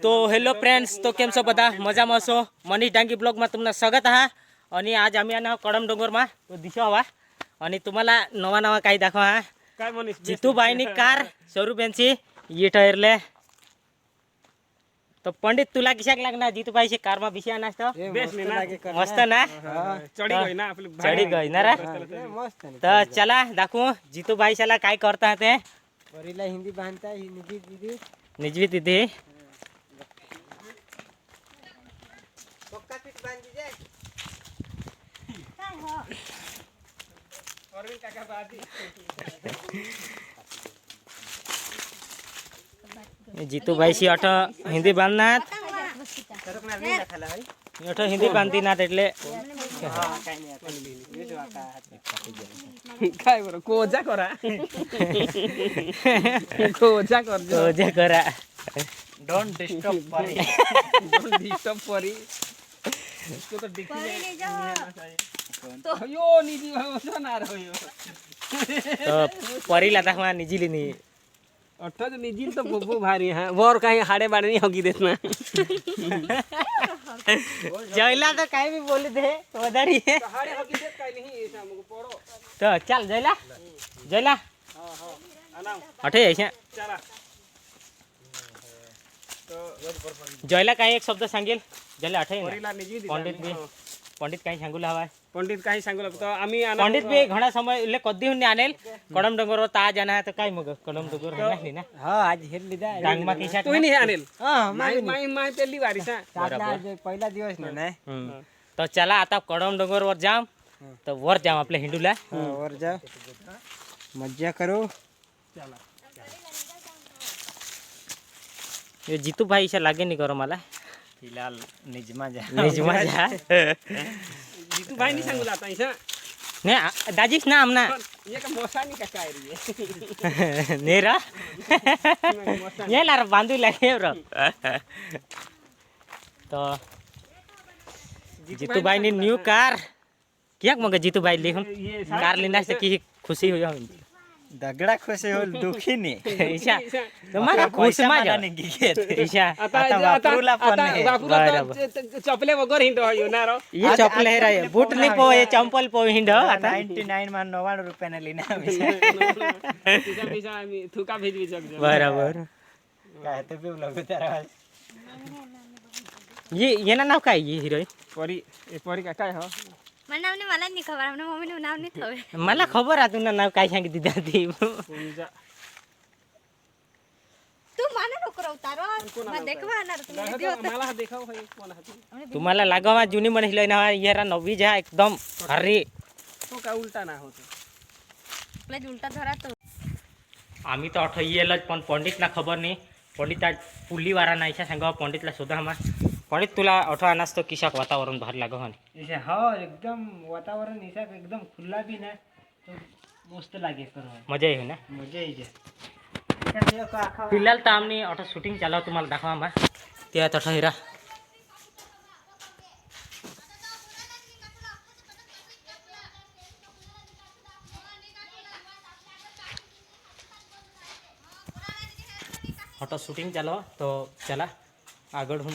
तो તો hello friends તો કેમ છો બધા? મજામાં છો डांगी ડાંગી मा તમને સ્વાગત હા. आणि आज आम्ही आणा कडम डोंगરમાં तो दिशा हवा आणि तुम्हाला नवा नवा काही दाखवा हा काय मनीष जितूबाईनी कार स्वरूप यांची ये ठरले तर पंडित तुला किशाक लागणार जितूबाईशी कारमा बिशी आणास मस्त ना चढी गई ना तर चला दाखवू जितूबाईशाला काय करता ते हिंदी बांधता निजी तिथे જીતુભાઈ અઠ હિન્દી બાંધનાર सरकणार नाही ना खाला भाई અઠ હિન્દી બાંધી નાથ એટલે काय बरं कोजा करा कोजा कर તો જે કરા ડોન્ટ ડિસ્ટર્બ डिस्टर्ब परी इसको तो दिखी तो यो तो परी लता हुआ निजी लेनी अठा तो निजी तो बब्बू भारी है वो और कहीं हाड़े बाड़े नहीं होगी देतना जयला तो कहीं भी बोले थे उधर ही है तो चल जैला जैला अठे ऐसे जयला कहीं एक शब्द सांगेल जयला अठे पंडित जी पंडित काही सांगूला हवाय पंडित काही सांगू लागतो आम्ही पंडित मी घणा समय ले कधी होऊन आणेल. कडम डोंगर ताज आणा तर काय मग? कडम डोंगर नाही ना? हा आज डांगमा नाही आणेल. पहिला दिवस नाही तर चला आता कडम डोंगर वर जाम. तर वर जाम आपल्या हिंडूला. वर जा. मज्जा करू. हे जितू भाईच्या लागे नाही करो मला. फ़िलहाल निजमा जा। निजमा जा। जीतू भाई नहीं संग लाता ऐसा ने दाजीस ना हमना ये का मोसा नहीं का कायरी है नेरा? ये लार बांधू लगे ब्रो। तो जीतू भाई ने न्यू कार। क्या मगर जीतू भाई ले हम? कार लेना से की खुशी हुई हम नाही ઈશા તમારા ખુશમાં જ ઈશા आता आता आता वापरूला पण आता नाही. वापरूला बरोबर. च- च- चपले वगैरे हिंडो हो ना रो ये चपल हे रे बूट नाही पो हे चंपल पो हिंड आता नाईन्टी नाईन मा नव्वाण्णव रुपयाने लिहिना तिचा पिसा आम्ही थुका भेजवी जग बरोबर काय ते बी लागू त्याला ये येना नाव काय ये हिरोईन परी ए परी का काय हो મને નામને મને નહીં ખબર અમને મમ્મીનું નામ નહીં ખબર. મને ખબર હતું ના નામ કાંઈ સાંગી દીધા હતી તું મને નોકરો ઉતારો. મને દેખવા ના તું. માલા દેખાવ હોય કોણ હતી તું માલા લાગવા જૂની મને લઈને આ યાર નવી જા એકદમ હરી. તો? કા ઉલટા ના આમી તો અઠઈયેલ જ પણ ખબર નહીં. પંડિત આજ પુલીવાળા ના છે સંગા પંડિતલા શોધામાં. पडित तुला अठरा तो किशाक वातावरण भर लाग हो एकदम वातावरण इशाक एकदम खुला बी ना मस्त लागे मजा येऊ ना? मजा येईल फिलहाल तर आम्ही अठा शूटिंग चालव तुम्हाला दाखवा मा ते अठा हिरा अठा शूटिंग चालव तो चला. आगळ होऊन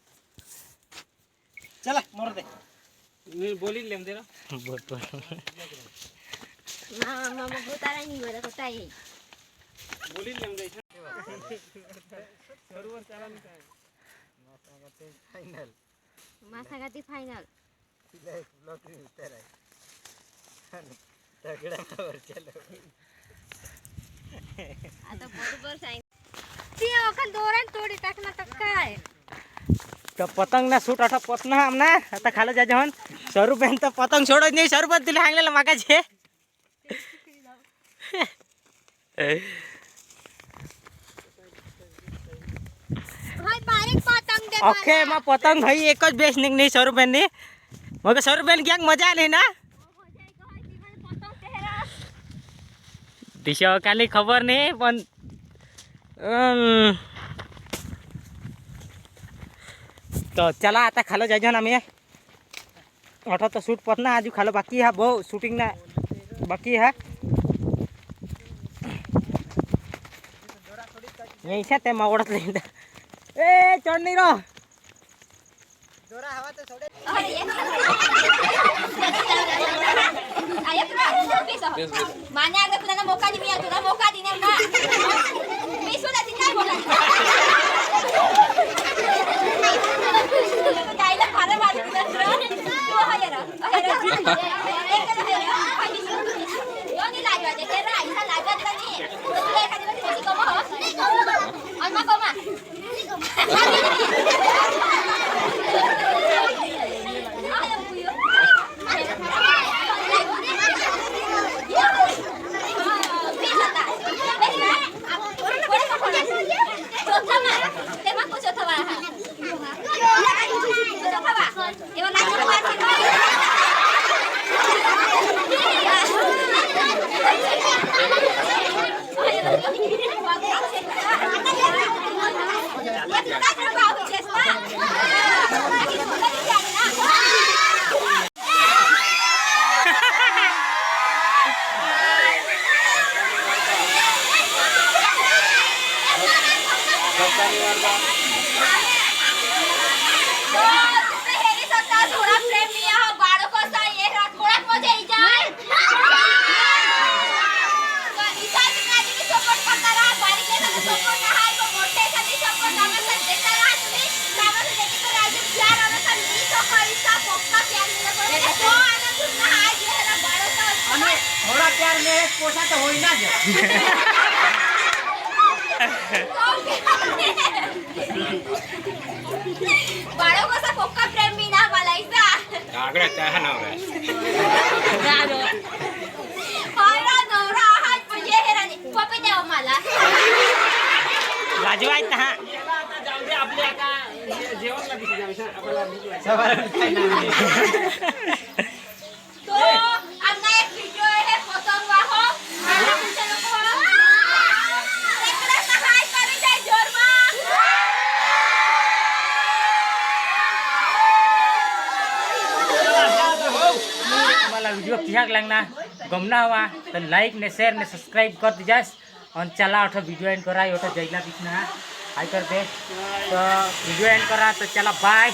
चला मर दे मी बोलीन दे ना बोल बोल मामा मामा भूतारा नहीं बोला कोटा ये बोलीन लेम दे सर्वर चला नहीं काय मासागाती फाइनल मासागाती फाइनल तिला एक लॉटरी उतर आहे तगडा वर चलो आता बरोबर सांग ती अकल दोरान तोडी टाकणार तर काय તો પતંગના સૂટ આઠો પોતના હમણાં હતા ખાલી જાજો હન. શરૂ બેન તો પતંગ છોડો જ નહીં શરૂ બધ દિલે હાંગલે માગા છે. ઓકે એમાં પતંગ ભાઈ એક જ બેસ નીકળી શરૂ બેનની મગર શરૂ બેન ક્યાંક મજા નહીં ના? દિશા કાલી ખબર નહીં પણ તો ચલા आता ખાલો જજો ને અમે. અઠો તો શૂટ પર ના, હજુ ખાલો બાકી હા, બહુ શૂટિંગના બાકી હા. અહીં છે તે માવડત લઈને. એ ચડ નહીં રહો મોકા 何? અને થોડા પ્યાર મે પોસા તો હોય ના જ બાળકો સે કોકા પ્રેમ બી ના બલાઈસા આગળ ચાહ ના હોય ના રો હારા દોરા હાથ પજે હેરાની પપે દે અમાલા લાજવાય તહા આપલે આકા જેવણ લાગી તમારા વીડિયો ક્યાંક લાગના ગમના હવા તો લાઈક ને શેર ને સબસ્ક્રાઈબ કરી દીજાશ અને ચાલા અઠો વીડિયો એન્ડ કરાય જઈલા બીચના हाय करते तर व्हिडिओ एंड करा तर चला बाय